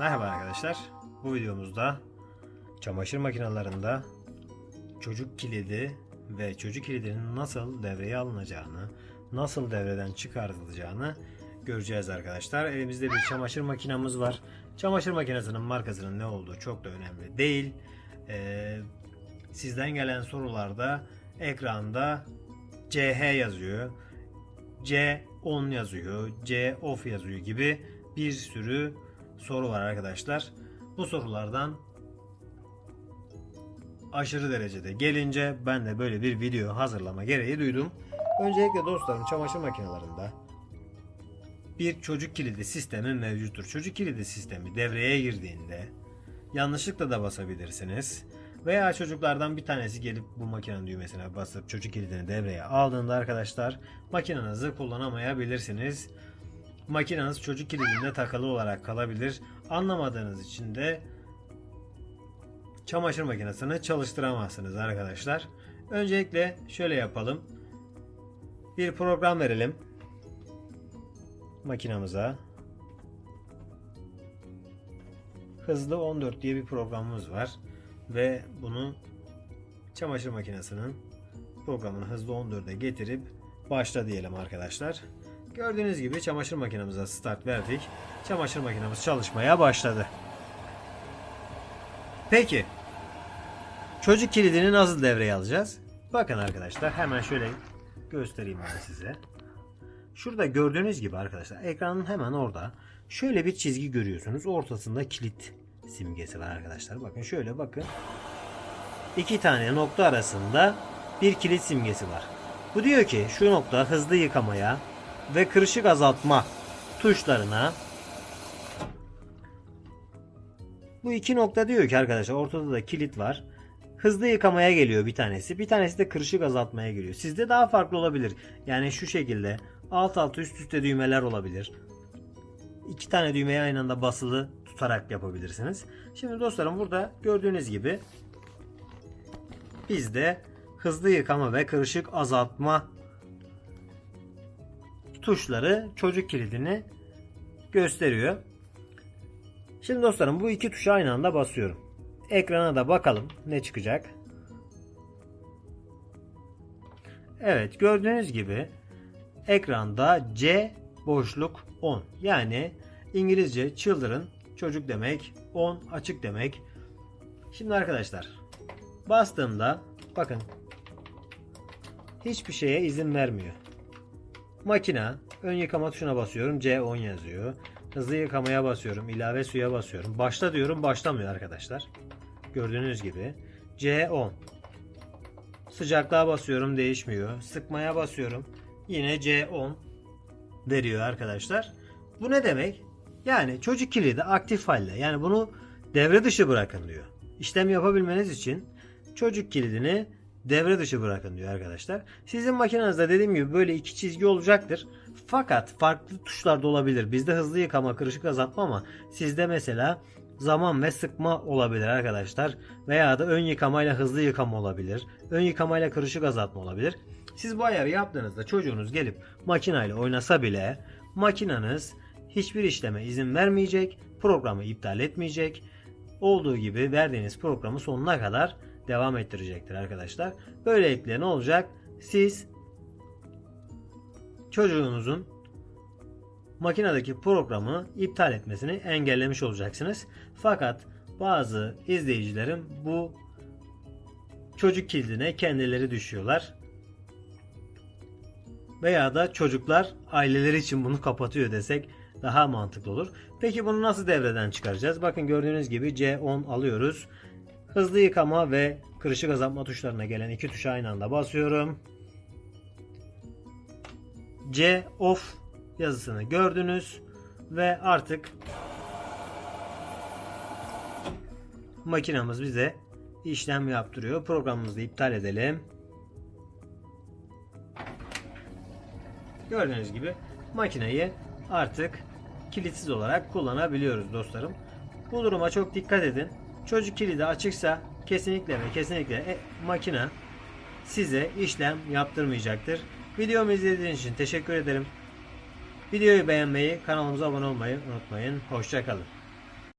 Merhaba arkadaşlar. Bu videomuzda çamaşır makinelerinde çocuk kilidi ve çocuk kilidinin nasıl devreye alınacağını, nasıl devreden çıkartılacağını göreceğiz arkadaşlar. Elimizde bir çamaşır makinamız var. Çamaşır makinesinin markasının ne olduğu çok da önemli değil. Ee, sizden gelen sorularda ekranda CH yazıyor. C on yazıyor, C off yazıyor gibi bir sürü soru var arkadaşlar. Bu sorulardan aşırı derecede gelince ben de böyle bir video hazırlama gereği duydum. Öncelikle dostlarım çamaşır makinelerinde bir çocuk kilidi sistemi mevcuttur. Çocuk kilidi sistemi devreye girdiğinde yanlışlıkla da basabilirsiniz. Veya çocuklardan bir tanesi gelip bu makinenin düğmesine basıp çocuk kilidini devreye aldığında arkadaşlar makinenizi kullanamayabilirsiniz. Makineniz çocuk kilidinde takılı olarak kalabilir. Anlamadığınız için de çamaşır makinesini çalıştıramazsınız arkadaşlar. Öncelikle şöyle yapalım. Bir program verelim makinamıza. Hızlı 14 diye bir programımız var ve bunu çamaşır makinesinin programını hızlı 14'e getirip başla diyelim arkadaşlar. Gördüğünüz gibi çamaşır makinemize start verdik. Çamaşır makinemiz çalışmaya başladı. Peki çocuk kilidini nasıl devreye alacağız? Bakın arkadaşlar hemen şöyle göstereyim ben size. Şurada gördüğünüz gibi arkadaşlar ekranın hemen orada şöyle bir çizgi görüyorsunuz. Ortasında kilit simgesi var arkadaşlar. Bakın şöyle bakın. İki tane nokta arasında bir kilit simgesi var. Bu diyor ki şu nokta hızlı yıkamaya ve kırışık azaltma tuşlarına bu iki nokta diyor ki arkadaşlar ortada da kilit var. Hızlı yıkamaya geliyor bir tanesi. Bir tanesi de kırışık azaltmaya geliyor. Sizde daha farklı olabilir. Yani şu şekilde alt alta üst üste düğmeler olabilir. İki tane düğmeye aynı anda basılı tutarak yapabilirsiniz. Şimdi dostlarım burada gördüğünüz gibi bizde hızlı yıkama ve kırışık azaltma tuşları çocuk kilidini gösteriyor. Şimdi dostlarım bu iki tuşa aynı anda basıyorum. Ekrana da bakalım ne çıkacak. Evet gördüğünüz gibi ekranda C boşluk 10 yani İngilizce children çocuk demek 10 açık demek. Şimdi arkadaşlar bastığımda bakın hiçbir şeye izin vermiyor. Makina ön yıkama tuşuna basıyorum C10 yazıyor. Hızlı yıkamaya basıyorum. ilave suya basıyorum. Başla diyorum başlamıyor arkadaşlar. Gördüğünüz gibi C10 Sıcaklığa basıyorum değişmiyor. Sıkmaya basıyorum. Yine C10 veriyor arkadaşlar. Bu ne demek? Yani çocuk kilidi aktif halde. Yani bunu devre dışı bırakın diyor. İşlem yapabilmeniz için çocuk kilidini devre dışı bırakın diyor arkadaşlar. Sizin makinenizde dediğim gibi böyle iki çizgi olacaktır. Fakat farklı tuşlarda olabilir. Bizde hızlı yıkama, kırışık azaltma ama sizde mesela zaman ve sıkma olabilir arkadaşlar. Veya da ön yıkamayla hızlı yıkama olabilir. Ön yıkamayla kırışık azaltma olabilir. Siz bu ayarı yaptığınızda çocuğunuz gelip makinayla oynasa bile makinanız hiçbir işleme izin vermeyecek. Programı iptal etmeyecek. Olduğu gibi verdiğiniz programı sonuna kadar devam ettirecektir arkadaşlar. Böylelikle ne olacak? Siz çocuğunuzun makinedeki programı iptal etmesini engellemiş olacaksınız. Fakat bazı izleyicilerin bu çocuk kilidine kendileri düşüyorlar. Veya da çocuklar aileleri için bunu kapatıyor desek daha mantıklı olur. Peki bunu nasıl devreden çıkaracağız? Bakın gördüğünüz gibi C10 alıyoruz. Hızlı yıkama ve kırışık azaltma tuşlarına gelen iki tuşa aynı anda basıyorum. C off yazısını gördünüz ve artık makinamız bize işlem yaptırıyor. Programımızı iptal edelim. Gördüğünüz gibi makineyi artık kilitsiz olarak kullanabiliyoruz dostlarım. Bu duruma çok dikkat edin. Çocuk kilidi açıksa kesinlikle ve kesinlikle e, makine size işlem yaptırmayacaktır. Videomu izlediğiniz için teşekkür ederim. Videoyu beğenmeyi, kanalımıza abone olmayı unutmayın. Hoşçakalın.